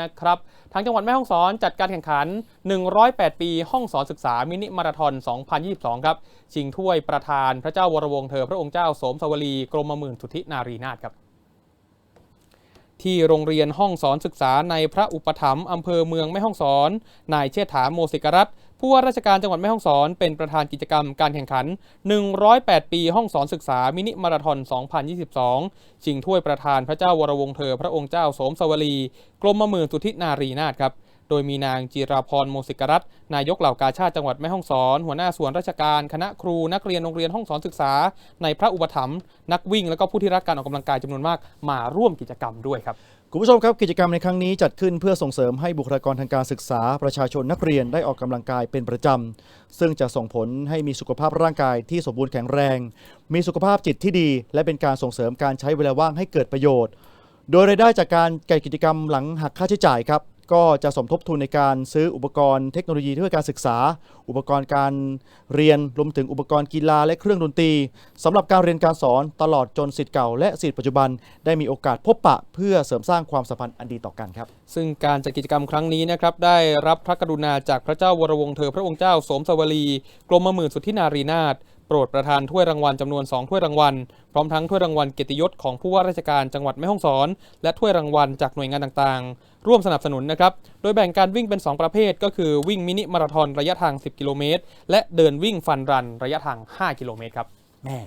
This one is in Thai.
นะครับ ทางจังหวัดแม่ฮ่องสอนจัดการแข่งขัน 108 ปีห้องสอนศึกษามินิมาราธอน 2022 ครับ ชิงถ้วยประธานพระเจ้าวรวงเธอพระองค์เจ้าสมสวลีกรมหมื่นสุทธินารีนาถครับ ที่โรงเรียนห้องสอนศึกษาในพระอุปถัมภ์อำเภอเมืองแม่ฮ่องสอน นายเชษฐาโมสิกรัตน์ผู้ว่าราชการจังหวัดแม่ฮ่องสอน เป็นประธานกิจกรรมการแข่งขัน 108 ปีห้องสอนศึกษามินิมาราธอน 2022 ชิงถ้วยประธานพระเจ้าวรวงเธอ พระองค์เจ้าสมสวลีกรมหมื่นสุทธินารีนาถครับ โดยมีนางจีราพรโมสิกรัตนายกเหล่ากาชาติจังหวัดแม่ฮ่องสอน หัวหน้าส่วนราชการคณะครูนักเรียนโรงเรียนห้องสอนศึกษา ในพระอุปถัมภ์นักวิ่ง และก็ผู้ที่รักการออกกำลังกายจำนวนมากมาร่วมกิจกรรมด้วยครับคุณผู้ชมครับกิจกรรมในครั้งนี้จัดขึ้นเพื่อส่งเสริมให้บุคลากรทางการศึกษา ประชาชนนักเรียนได้ออกกำลังกายเป็นประจำซึ่งจะส่งผลให้มีสุขภาพร่างกายที่สมบูรณ์แข็งแรง มีสุขภาพจิตที่ดี และเป็นการส่งเสริมการใช้เวลาว่างให้เกิดประโยชน์ โดยรายได้จากการจัดกิจกรรมหลังหักค่าใช้จ่ายครับ ก็จะสมทบทุนในการซื้ออุปกรณ์เทคโนโลยีเพื่อการศึกษา อุปกรณ์การเรียนรวมถึงอุปกรณ์กีฬาและเครื่องดนตรีสำหรับการเรียนการสอนตลอดจนสิทธิ์เก่าและสิทธิ์ปัจจุบันได้มีโอกาสพบปะเพื่อเสริมสร้างความสัมพันธ์อันดีต่อกันครับ ซึ่งการจัดกิจกรรมครั้งนี้นะครับได้รับพระกรุณาจากพระเจ้าวรวงเธอพระองค์เจ้าสมสวลีกรมหมื่นสุทธินารีนาถโปรดประทานถ้วยรางวัลจำนวน 2 ถ้วยรางวัล พร้อมทั้งถ้วยรางวัลเกียรติยศของผู้ว่าราชการจังหวัดแม่ฮ่องสอน และถ้วยรางวัลจากหน่วยงานต่างๆ ร่วมสนับสนุนนะครับ โดยแบ่งการวิ่งเป็น 2 ประเภท ก็คือวิ่งมินิมาราธอนระยะทาง 10 กิโลเมตร และเดินวิ่งฟันรันระยะทาง 5 กิโลเมตรครับแม่